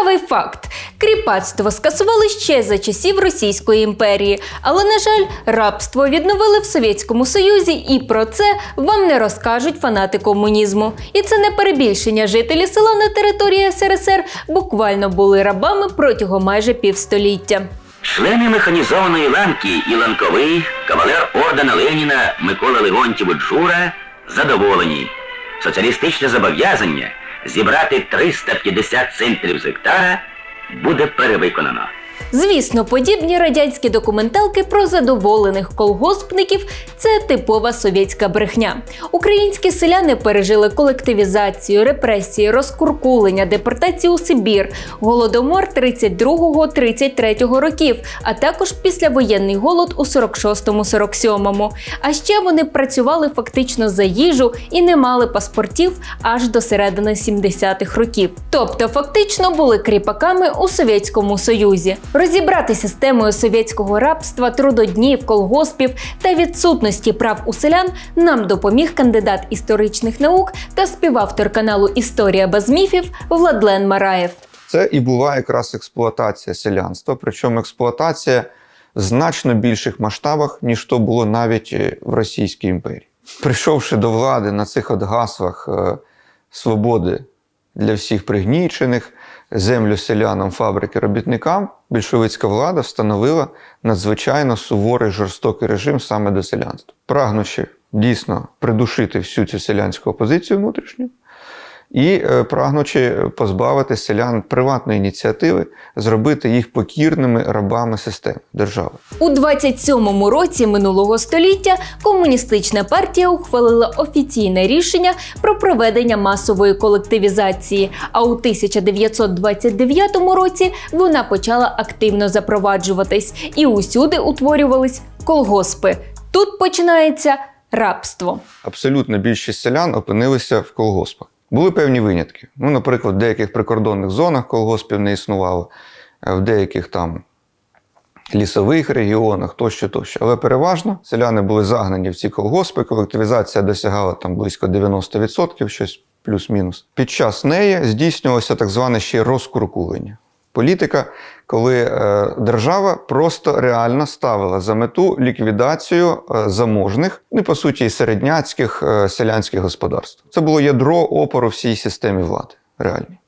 Цікавий факт: кріпацтво скасували ще за часів Російської імперії, але, на жаль, рабство відновили в Совєтському Союзі, і про це вам не розкажуть фанати комунізму. І це не перебільшення. Жителі села на території СРСР буквально були рабами протягом майже півстоліття. Члени механізованої ланки і ланковий, кавалер ордена Леніна Микола Леонтьєвич Джура задоволені. Соціалістичне зобов'язання зібрати 350 центрів з гектара буде перевиконано. Звісно, подібні радянські документалки про задоволених колгоспників це типова совєтська брехня. Українські селяни пережили колективізацію, репресії, розкуркулення, депортацію у Сибір, голодомор 32-33 років, а також післявоєнний голод у 46-47. А ще вони працювали фактично за їжу і не мали паспортів аж до середини 70-х років. Тобто, фактично були кріпаками у Совєтському Союзі. Розібратися з темою совєтського рабства, трудоднів, колгоспів та відсутності прав у селян нам допоміг кандидат історичних наук та співавтор каналу Історія без міфів Владлен Мараєв. Це і була якраз експлуатація селянства, причому експлуатація в значно більших масштабах, ніж то було навіть е, в Російській імперії. Прийшовши до влади на цих от гаслах е, свободи для всіх пригнічених, землю селянам, фабрики робітникам, більшовицька влада встановила надзвичайно суворий жорстокий режим саме до селянства, прагнучи дійсно придушити всю цю селянську опозицію внутрішню і е, прагнучи позбавити селян приватної ініціативи, зробити їх покірними рабами системи держави. У 27-му році минулого століття комуністична партія ухвалила офіційне рішення про проведення масової колективізації. А у 1929 році вона почала активно запроваджуватись і усюди утворювались колгоспи. Тут починається рабство. Абсолютно більшість селян опинилися в колгоспах. Були певні винятки. Ну, наприклад, в деяких прикордонних зонах колгоспів не існувало, е, в деяких там лісових регіонах тощо, тощо. Але переважно селяни були загнані в ці колгоспи. Колективізація досягала там близько 90%, щось плюс-мінус. Під час неї здійснювалося так зване ще розкуркулення. Політика, коли е, держава просто реально ставила за мету ліквідацію е, заможних, ну по суті середняцьких е, селянських господарств. Це було ядро опору всій системі влади реальній.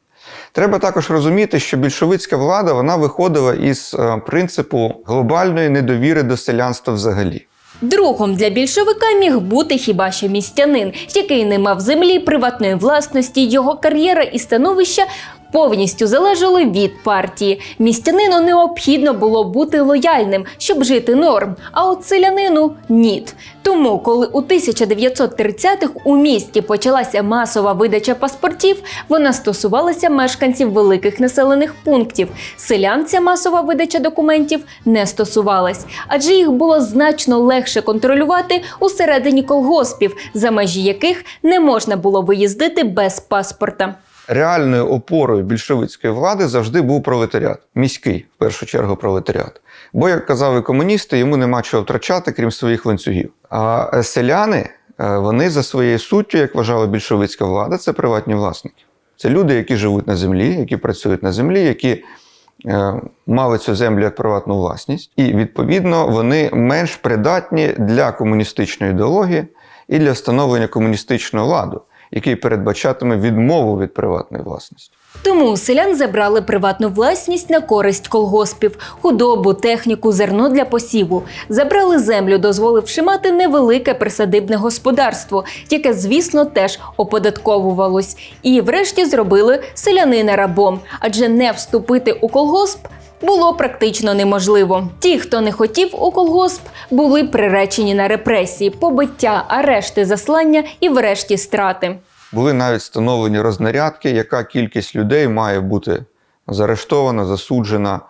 Треба також розуміти, що більшовицька влада вона виходила із принципу глобальної недовіри до селянства взагалі. Другом для більшовика міг бути хіба що містянин, який не мав землі, приватної власності, його кар'єра і становище повністю залежали від партії. Містянину необхідно було бути лояльним, щоб жити норм, а от селянину ні. Тому, коли у 1930-х у місті почалася масова видача паспортів, вона стосувалася мешканців великих населених пунктів. Селян ця масова видача документів не стосувалась, адже їх було значно легше контролювати усередині колгоспів, за межі яких не можна було виїздити без паспорта. Реальною опорою більшовицької влади завжди був пролетаріат, міський, в першу чергу, пролетаріат. Бо, як казали комуністи, йому нема чого втрачати, крім своїх ланцюгів. А селяни, е, вони за своєю суттю, як вважала більшовицька влада, це приватні власники. Це люди, які живуть на землі, які працюють на землі, які е, мали цю землю як приватну власність, і відповідно вони менш придатні для комуністичної ідеології і для встановлення комуністичного ладу, який передбачатиме відмову від приватної власності. Тому селян забрали приватну власність на користь колгоспів, худобу, техніку, зерно для посіву. Забрали землю, дозволивши мати невелике присадибне господарство, яке, звісно, теж оподатковувалось. І, врешті, зробили селянина рабом, адже не вступити у колгосп. Було практично неможливо. Ті, хто не хотів у колгосп, були приречені на репресії, побиття, арешти, заслання і, врешті, страти. Були навіть встановлені рознарядки, яка кількість людей має бути заарештована, засуджена,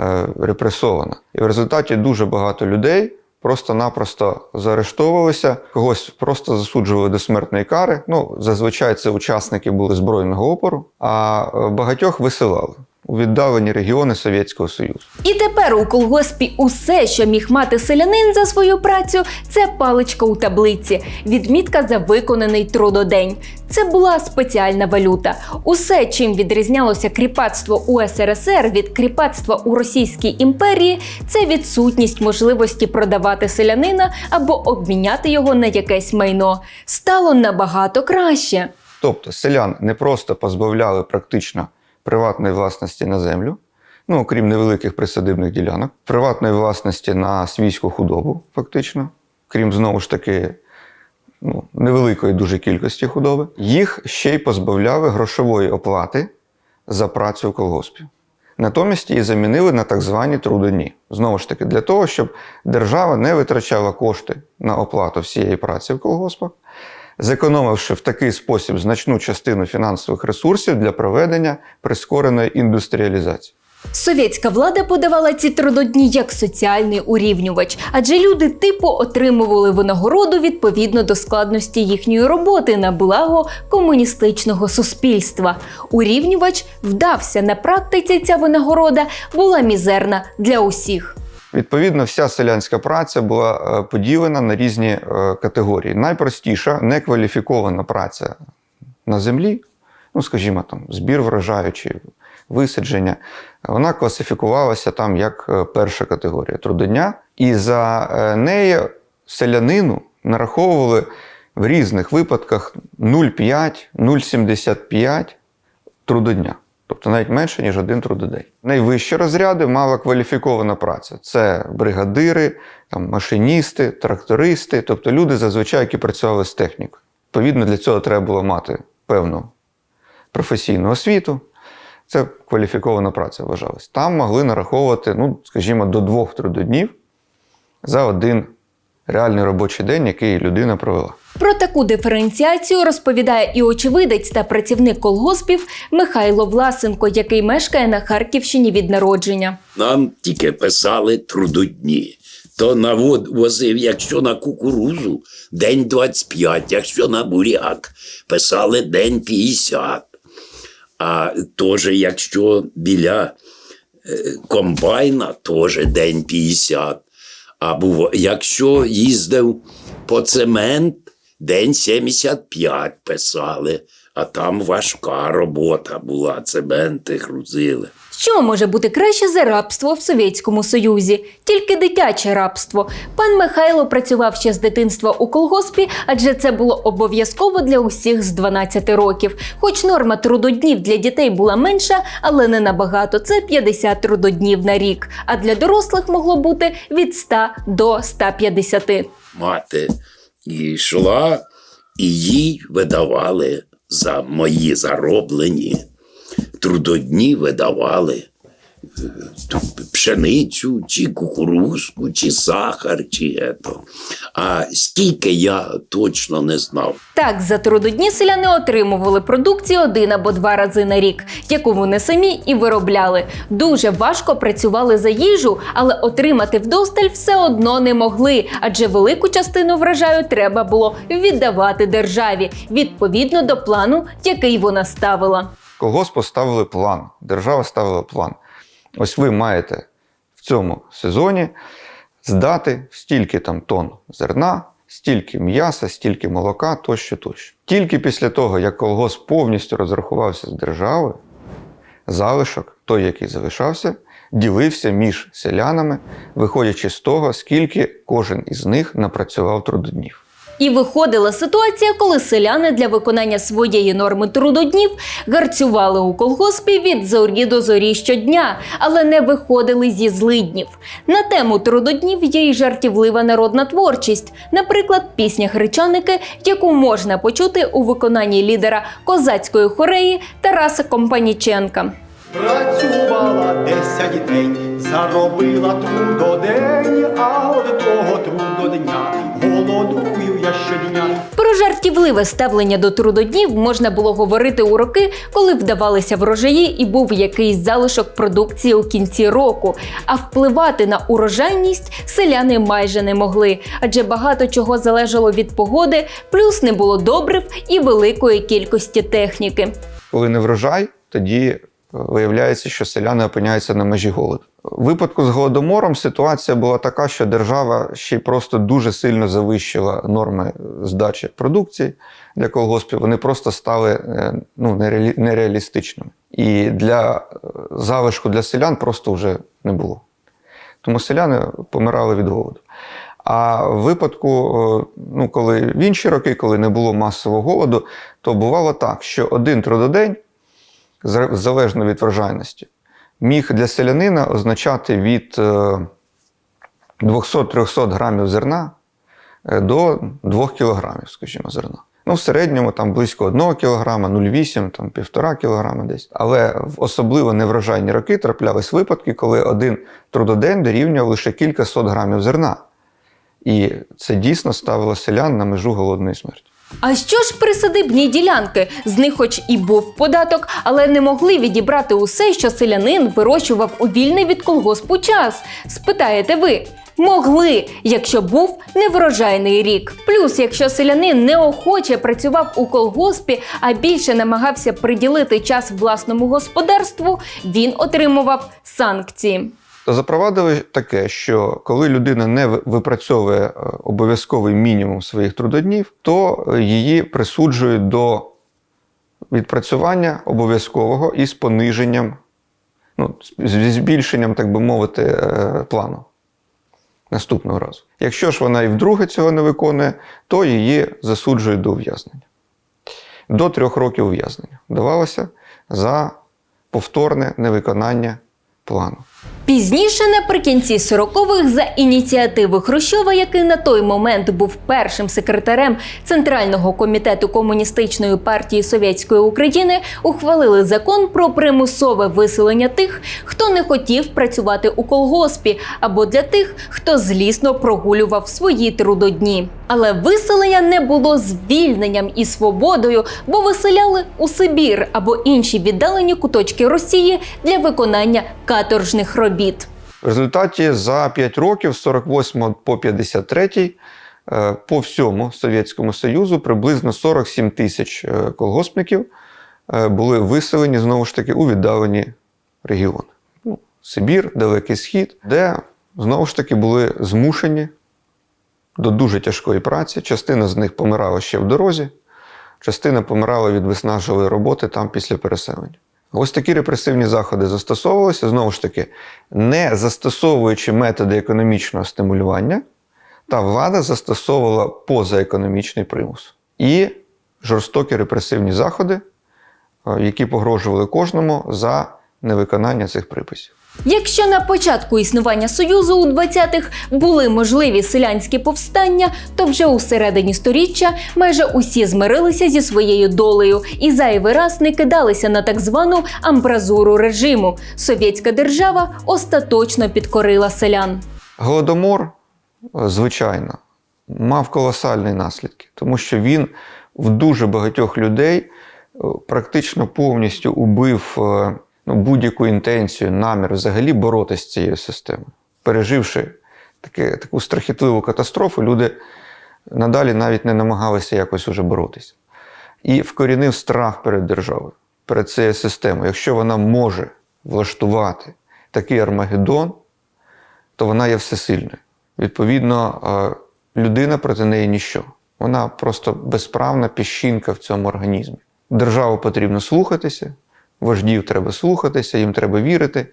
е, репресована. І в результаті дуже багато людей просто-напросто заарештовувалися, когось просто засуджували до смертної кари. Ну, зазвичай це учасники були збройного опору, а е, багатьох висилали. У віддалені регіони Совєтського Союзу. І тепер у колгоспі усе, що міг мати селянин за свою працю, це паличка у таблиці, відмітка за виконаний трудодень. Це була спеціальна валюта. Усе, чим відрізнялося кріпацтво у СРСР від кріпацтва у Російській імперії, це відсутність можливості продавати селянина або обміняти його на якесь майно. Стало набагато краще. Тобто селян не просто позбавляли практично приватної власності на землю, ну окрім невеликих присадибних ділянок, приватної власності на свійську худобу, фактично, крім знову ж таки ну, невеликої дуже кількості худоби, їх ще й позбавляли грошової оплати за працю в колгоспі. Натомість її замінили на так звані трудодні. Знову ж таки, для того, щоб держава не витрачала кошти на оплату всієї праці в колгоспах, зекономивши в такий спосіб значну частину фінансових ресурсів для проведення прискореної індустріалізації. Совєтська влада подавала ці трудодні як соціальний урівнювач, адже люди типу отримували винагороду відповідно до складності їхньої роботи на благо комуністичного суспільства. Урівнювач вдався на практиці. Ця винагорода була мізерна для усіх. Відповідно, вся селянська праця була е, поділена на різні е, категорії. Найпростіша некваліфікована праця на землі, ну скажімо, там збір врожаю чи висадження, вона класифікувалася там як е, перша категорія трудодня, і за неї селянину нараховували в різних випадках 0,5, 0,75 трудодня. Тобто навіть менше, ніж один трудодень. Найвищі розряди мала кваліфікована праця. Це бригадири, там, машиністи, трактористи, тобто люди зазвичай, які працювали з технікою. Відповідно, для цього треба було мати певну професійну освіту. Це кваліфікована праця вважалась. Там могли нараховувати, ну, скажімо, до двох трудоднів за один реальний робочий день, який людина провела. Про таку диференціацію розповідає і очевидець та працівник колгоспів Михайло Власенко, який мешкає на Харківщині від народження. Нам тільки писали трудодні. То навод возив, якщо на кукурузу, день 25, якщо на буряк, писали день 50. А теж, якщо біля е, комбайна, теж день 50. А було, якщо їздив по цемент, день 75 писали. А там важка робота була, цементи грузили. Що може бути краще за рабство в Совєтському Союзі? Тільки дитяче рабство. Пан Михайло працював ще з дитинства у колгоспі, адже це було обов'язково для усіх з 12 років. Хоч норма трудоднів для дітей була менша, але не набагато. Це 50 трудоднів на рік. А для дорослих могло бути від 100 до 150. мати йшла, і їй видавали за мої зароблені трудодні видавали пшеницю, чи кукурузку, чи сахар, чи ето. А скільки я точно не знав. Так, за трудодні селяни отримували продукцію один або два рази на рік, яку вони самі і виробляли. Дуже важко працювали за їжу, але отримати вдосталь все одно не могли, адже велику частину врожаю треба було віддавати державі відповідно до плану, який вона ставила. Колгосп поставили план, держава ставила план. Ось ви маєте в цьому сезоні здати стільки там тонн зерна, стільки м'яса, стільки молока, тощо, тощо. Тільки після того, як колгосп повністю розрахувався з державою, залишок, той, який залишався, ділився між селянами, виходячи з того, скільки кожен із них напрацював трудоднів. І виходила ситуація, коли селяни для виконання своєї норми трудоднів гарцювали у колгоспі від зорі до зорі щодня, але не виходили зі злиднів. На тему трудоднів є й жартівлива народна творчість, наприклад, пісня Гречаники, яку можна почути у виконанні лідера козацької хореї Тараса Компаніченка. Працювала десять день, заробила трудодень, а от того трудодня голодую я щодня. Про жартівливе ставлення до трудоднів можна було говорити у роки, коли вдавалися врожаї і був якийсь залишок продукції у кінці року. А впливати на урожайність селяни майже не могли, адже багато чого залежало від погоди, плюс не було добрив і великої кількості техніки. Коли не врожай, тоді виявляється, що селяни опиняються на межі голоду. У випадку з голодомором ситуація була така, що держава ще й просто дуже сильно завищила норми здачі продукції для колгоспів. Вони просто стали е, ну, нереалі- нереалістичними. І для е, залишку для селян просто вже не було. Тому селяни помирали від голоду. А в випадку, е, ну, коли в інші роки, коли не було масового голоду, то бувало так, що один трудодень, залежно від врожайності, міг для селянина означати від е, 200-300 грамів зерна е, до 2 кілограмів, скажімо, зерна. Ну, в середньому там близько 1 кілограма, 0,8, там 1,5 кілограма десь. Але в особливо неврожайні роки траплялись випадки, коли один трудодень дорівнював лише кілька сот грамів зерна. І це дійсно ставило селян на межу голодної смерті. А що ж присадибні ділянки? З них, хоч і був податок, але не могли відібрати усе, що селянин вирощував у вільний від колгоспу час. Спитаєте ви? Могли, якщо був неврожайний рік. Плюс, якщо селянин неохоче працював у колгоспі, а більше намагався приділити час власному господарству, він отримував санкції. То запровадили таке, що коли людина не випрацьовує е, обов'язковий мінімум своїх трудоднів, то е, її присуджують до відпрацювання обов'язкового із пониженням, ну, зі збільшенням, так би мовити, е, плану наступного разу. Якщо ж вона і вдруге цього не виконує, то її засуджують до ув'язнення. До трьох років ув'язнення давалося за повторне невиконання плану. Пізніше, наприкінці 40-х, за ініціативи Хрущова, який на той момент був першим секретарем Центрального комітету Комуністичної партії Совєтської України, ухвалили закон про примусове виселення тих, хто не хотів працювати у колгоспі, або для тих, хто злісно прогулював свої трудодні. Але виселення не було звільненням і свободою, бо виселяли у Сибір або інші віддалені куточки Росії для виконання каторжних робіт. В результаті за 5 років, з 48 по 53, е, по всьому Совєтському Союзу приблизно 47 тисяч е, колгоспників е, були виселені знову ж таки у віддалені регіони. Ну, Сибір, Далекий Схід, де знову ж таки були змушені до дуже тяжкої праці. Частина з них помирала ще в дорозі, частина помирала від виснажливої роботи там після переселення. Ось такі репресивні заходи застосовувалися, знову ж таки, не застосовуючи методи економічного стимулювання, та влада застосовувала позаекономічний примус. І жорстокі репресивні заходи, е, які погрожували кожному за невиконання цих приписів. Якщо на початку існування Союзу у 20-х були можливі селянські повстання, то вже у середині сторіччя майже усі змирилися зі своєю долею і зайвий раз не кидалися на так звану амбразуру режиму. Совєтська держава остаточно підкорила селян. Голодомор, звичайно, мав колосальні наслідки, тому що він в дуже багатьох людей е, практично повністю убив е, ну, будь-яку інтенцію, намір взагалі боротися з цією системою. Переживши таке, таку страхітливу катастрофу, люди надалі навіть не намагалися якось уже боротися. І вкорінив страх перед державою, перед цією системою. Якщо вона може влаштувати такий Армагеддон, то вона є всесильною. Відповідно, е, людина проти неї ніщо. Вона просто безправна піщинка в цьому організмі. Державу потрібно слухатися, вождів треба слухатися, їм треба вірити,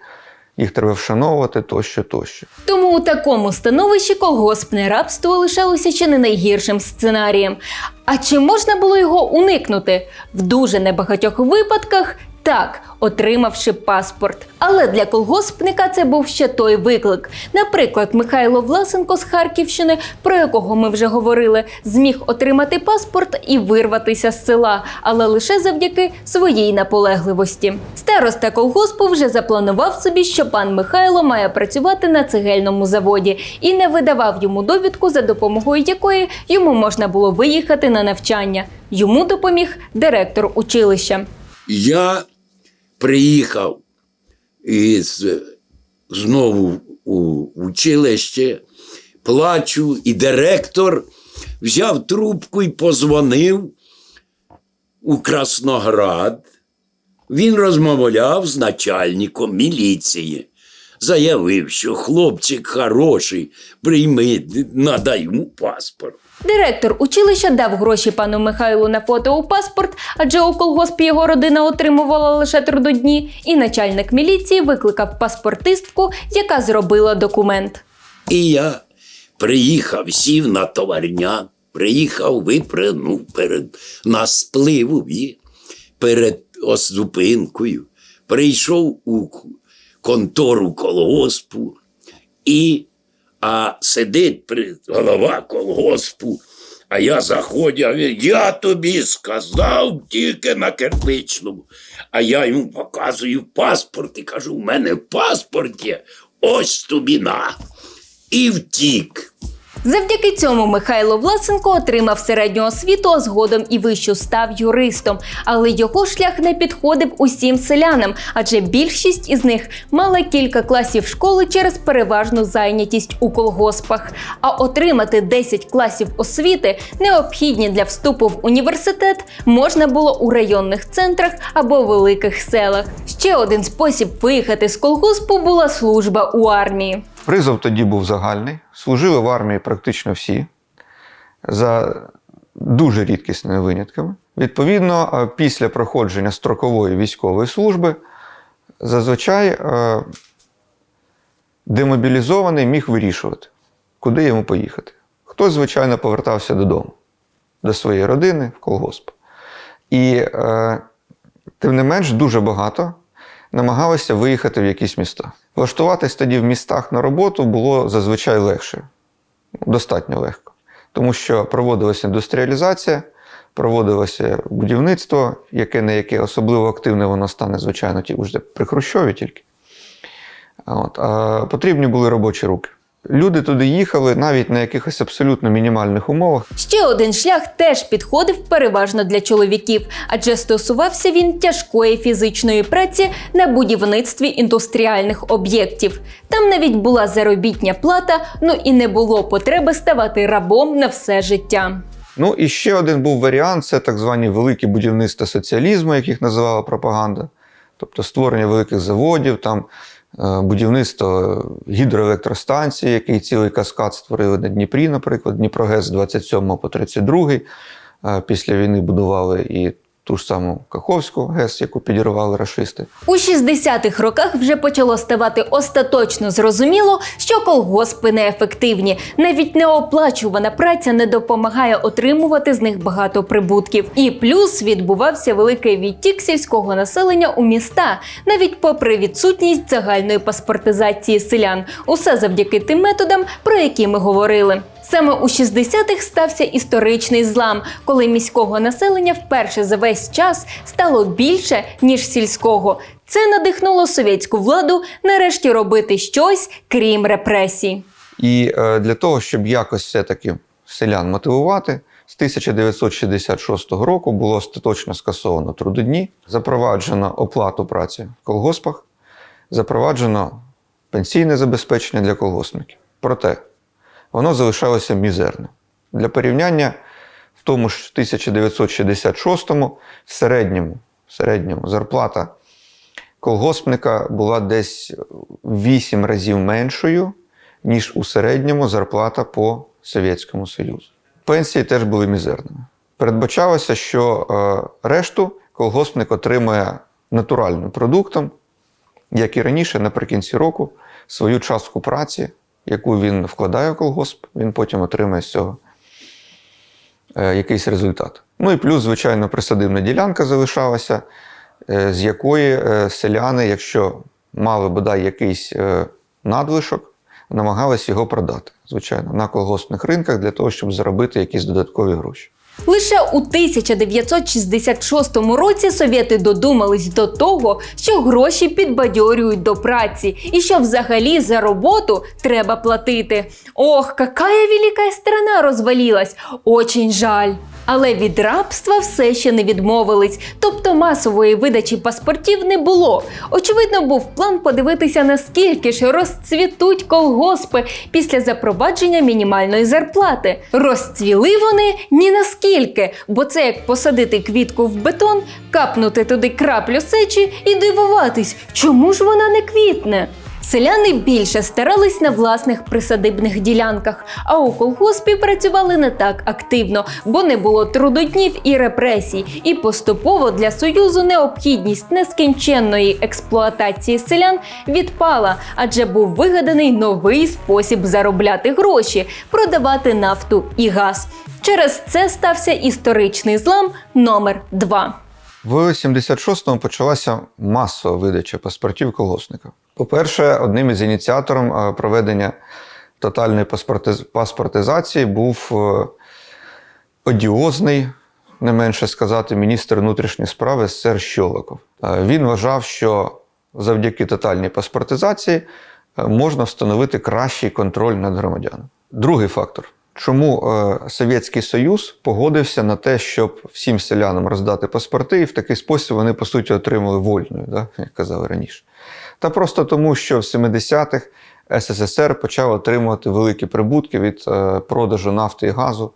їх треба вшановувати тощо, тощо. Тому у такому становищі колгоспне рабство лишалося ще не найгіршим сценарієм. А чи можна було його уникнути? В дуже небагатьох випадках так, отримавши паспорт. Але для колгоспника це був ще той виклик. Наприклад, Михайло Власенко з Харківщини, про якого ми вже говорили, зміг отримати паспорт і вирватися з села, але лише завдяки своїй наполегливості. Староста колгоспу вже запланував собі, що пан Михайло має працювати на цегельному заводі і не видавав йому довідку, за допомогою якої йому можна було виїхати на навчання. Йому допоміг директор училища. Я приїхав із, знову у училище, плачу, і директор взяв трубку і позвонив у Красноград Він розмовляв з начальником міліції. Заявив, що хлопчик хороший, прийми, надай йому паспорт. Директор училища дав гроші пану Михайлу на фото у паспорт, адже у колгоспі його родина отримувала лише трудодні, і начальник міліції викликав паспортистку, яка зробила документ. І я приїхав, сів на товарняк, приїхав, випринув перед нас спливу перед зупинкою. Прийшов у контору колгоспу і а сидить при, голова колгоспу. А я заходжу, а він, я тобі сказав тільки на кирпичному. А я йому показую паспорт і кажу: у мене паспорт є, ось тобі на. І втік. Завдяки цьому Михайло Власенко отримав середню освіту, а згодом і вищу став юристом. Але його шлях не підходив усім селянам, адже більшість із них мала кілька класів школи через переважну зайнятість у колгоспах. А отримати 10 класів освіти, необхідні для вступу в університет, можна було у районних центрах або великих селах. Ще один спосіб виїхати з колгоспу була служба у армії. Призов тоді був загальний. Служили в армії практично всі, за дуже рідкісними винятками. Відповідно, е, після проходження строкової військової служби зазвичай е, демобілізований міг вирішувати, куди йому поїхати. Хтось, звичайно, повертався додому, до своєї родини, в колгосп. І е, тим не менш, дуже багато намагалися виїхати в якісь міста. Влаштуватись тоді в містах на роботу було зазвичай легше, достатньо легко, тому що проводилася індустріалізація, проводилося будівництво, яке не яке особливо активне воно стане, звичайно, ті вже при Хрущові тільки. От, а потрібні були робочі руки. Люди туди їхали навіть на якихось абсолютно мінімальних умовах. Ще один шлях теж підходив переважно для чоловіків, адже стосувався він тяжкої фізичної праці на будівництві індустріальних об'єктів. Там навіть була заробітня плата, ну і не було потреби ставати рабом на все життя. Ну і ще один був варіант це так звані великі будівництва соціалізму, яких називала пропаганда. Тобто створення великих заводів, там будівництво гідроелектростанції, який цілий каскад створили на Дніпрі, наприклад, Дніпрогес з 27 по 32. Е, Після війни будували і ту ж саму Каховську ГЕС, яку підірвали рашисти. У 60-х роках вже почало ставати остаточно зрозуміло, що колгоспи неефективні. Навіть неоплачувана праця не допомагає отримувати з них багато прибутків. І плюс відбувався великий відтік сільського населення у міста, навіть попри відсутність загальної паспортизації селян. Усе завдяки тим методам, про які ми говорили. Саме у 60-х стався історичний злам, коли міського населення вперше за весь час стало більше ніж сільського. Це надихнуло совєтську владу нарешті робити щось крім репресій. І е, для того, щоб якось все-таки селян мотивувати, з 1966 року було остаточно скасовано трудодні, запроваджено оплату праці в колгоспах, запроваджено пенсійне забезпечення для колгоспників. Проте воно залишалося мізерним. Для порівняння, в тому ж 1966-му в середньому, в середньому зарплата колгоспника була десь в 8 разів меншою, ніж у середньому зарплата по Совєтському Союзу. Пенсії теж були мізерними. Передбачалося, що е, решту колгоспник отримує натуральним продуктом, як і раніше, наприкінці року, свою частку праці, яку він вкладає в колгосп, він потім отримає з цього е, якийсь результат. Ну і плюс, звичайно, присадибна ділянка залишалася, е, з якої е, селяни, якщо мали бодай якийсь надлишок, намагались його продати, звичайно, на колгоспних ринках для того, щоб заробити якісь додаткові гроші. Лише у 1966 році совєти додумались до того, що гроші підбадьорюють до праці, і що взагалі за роботу треба платити. Ох, какая велика страна розвалилась! Очень жаль. Але від рабства все ще не відмовились, тобто масової видачі паспортів не було. Очевидно, був план подивитися, наскільки ж розцвітуть колгоспи після запровадження мінімальної зарплати. Розцвіли вони ні наскільки. Тільки, бо це як посадити квітку в бетон, капнути туди краплю сечі і дивуватись, чому ж вона не квітне. Селяни більше старались на власних присадибних ділянках, а у колгоспі працювали не так активно, бо не було трудоднів і репресій. І поступово для союзу необхідність нескінченної експлуатації селян відпала, адже був вигаданий новий спосіб заробляти гроші продавати нафту і газ. Через це стався історичний злам номер 2 В 76-му почалася масова видача паспортів колгоспників. По-перше, одним із ініціаторів е, проведення тотальної паспортизації був е, одіозний, не менше сказати, міністр внутрішніх справ СССР Щолоков. Е, Він вважав, що завдяки тотальній паспортизації можна встановити кращий контроль над громадянами. Другий фактор. Чому Совєтський Союз погодився на те, щоб всім селянам роздати паспорти, і в такий спосіб вони, по суті, отримали вольною, да, як казали раніше. Та просто тому, що в 70-х СССР почав отримувати великі прибутки від е, продажу нафти і газу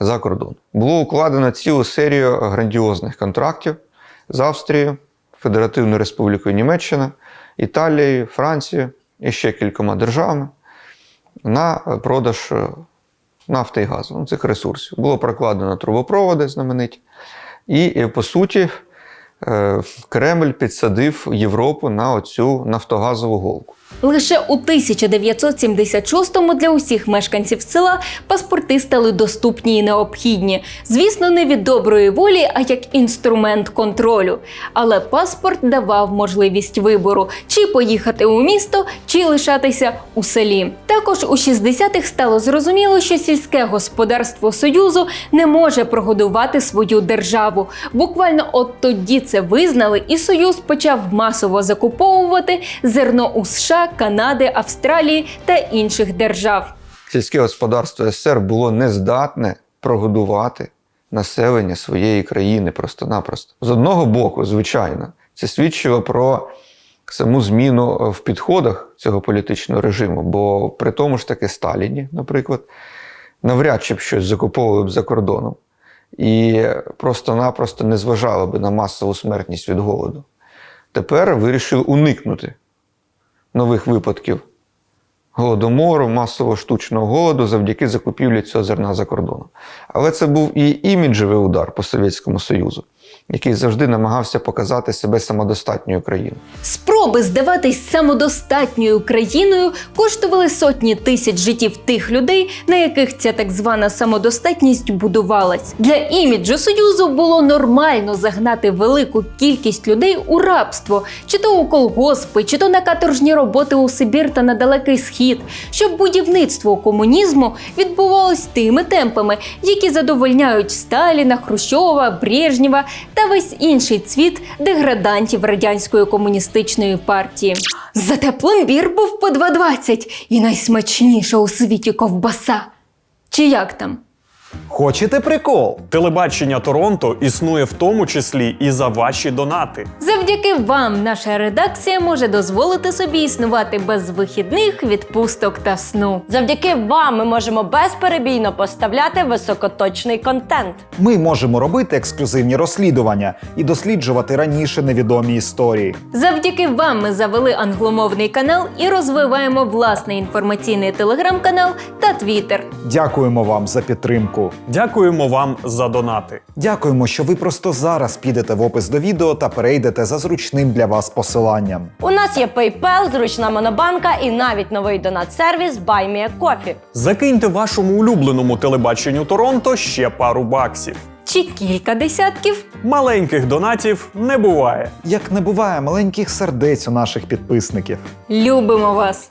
за кордон. Було укладено цілу серію грандіозних контрактів з Австрією, Федеративною Республікою Німеччина, Італією, Францією і ще кількома державами на продаж е, нафти і газу, ну, цих ресурсів. Було прокладено трубопроводи знамениті. І, і по суті, е, Кремль підсадив Європу на оцю нафтогазову голку. Лише у 1976-му для усіх мешканців села паспорти стали доступні і необхідні. Звісно, не від доброї волі, а як інструмент контролю. Але паспорт давав можливість вибору, чи поїхати у місто, чи лишатися у селі. Також у 60-х стало зрозуміло, що сільське господарство Союзу не може прогодувати свою державу. Буквально от тоді це визнали, і Союз почав масово закуповувати зерно у США, Канади, Австралії та інших держав. Сільське господарство СССР було нездатне прогодувати населення своєї країни просто-напросто. З одного боку, звичайно, це свідчило про саму зміну е, в підходах цього політичного режиму, бо при тому ж таки Сталіні, наприклад, навряд чи б щось закуповували б за кордоном і просто-напросто не зважали б на масову смертність від голоду. Тепер вирішили уникнути нових випадків голодомору, масового штучного голоду завдяки закупівлі цього зерна за кордоном. Але це був і іміджевий удар по Совєтському Союзу, який завжди намагався показати себе самодостатньою країною. Спроби здаватись самодостатньою країною коштували сотні тисяч життів тих людей, на яких ця так звана самодостатність будувалась. Для іміджу союзу було нормально загнати велику кількість людей у рабство, чи то у колгоспи, чи то на каторжні роботи у Сибір та на далекий схід, щоб будівництво комунізму відбувалось тими темпами, які задовольняють Сталіна, Хрущова, Брежнєва та весь інший цвіт деградантів радянської комуністичної партії. Зате пломбір був по 2,20 і найсмачніша у світі ковбаса. Чи як там? Хочете прикол? Телебачення Торонто існує в тому числі і за ваші донати. Завдяки вам наша редакція може дозволити собі існувати без вихідних, відпусток та сну. Завдяки вам ми можемо безперебійно поставляти високоточний контент. Ми можемо робити ексклюзивні розслідування і досліджувати раніше невідомі історії. Завдяки вам ми завели англомовний канал і розвиваємо власний інформаційний телеграм-канал та твіттер. Дякуємо вам за підтримку. Дякуємо вам за донати. Дякуємо, що ви просто зараз підете в опис до відео та перейдете за зручним для вас посиланням. У нас є PayPal, зручна монобанка і навіть новий донат-сервіс BuyMeACoffee. Закиньте вашому улюбленому телебаченню Торонто ще пару баксів. Чи кілька десятків? Маленьких донатів не буває. Як не буває маленьких сердець у наших підписників. Любимо вас!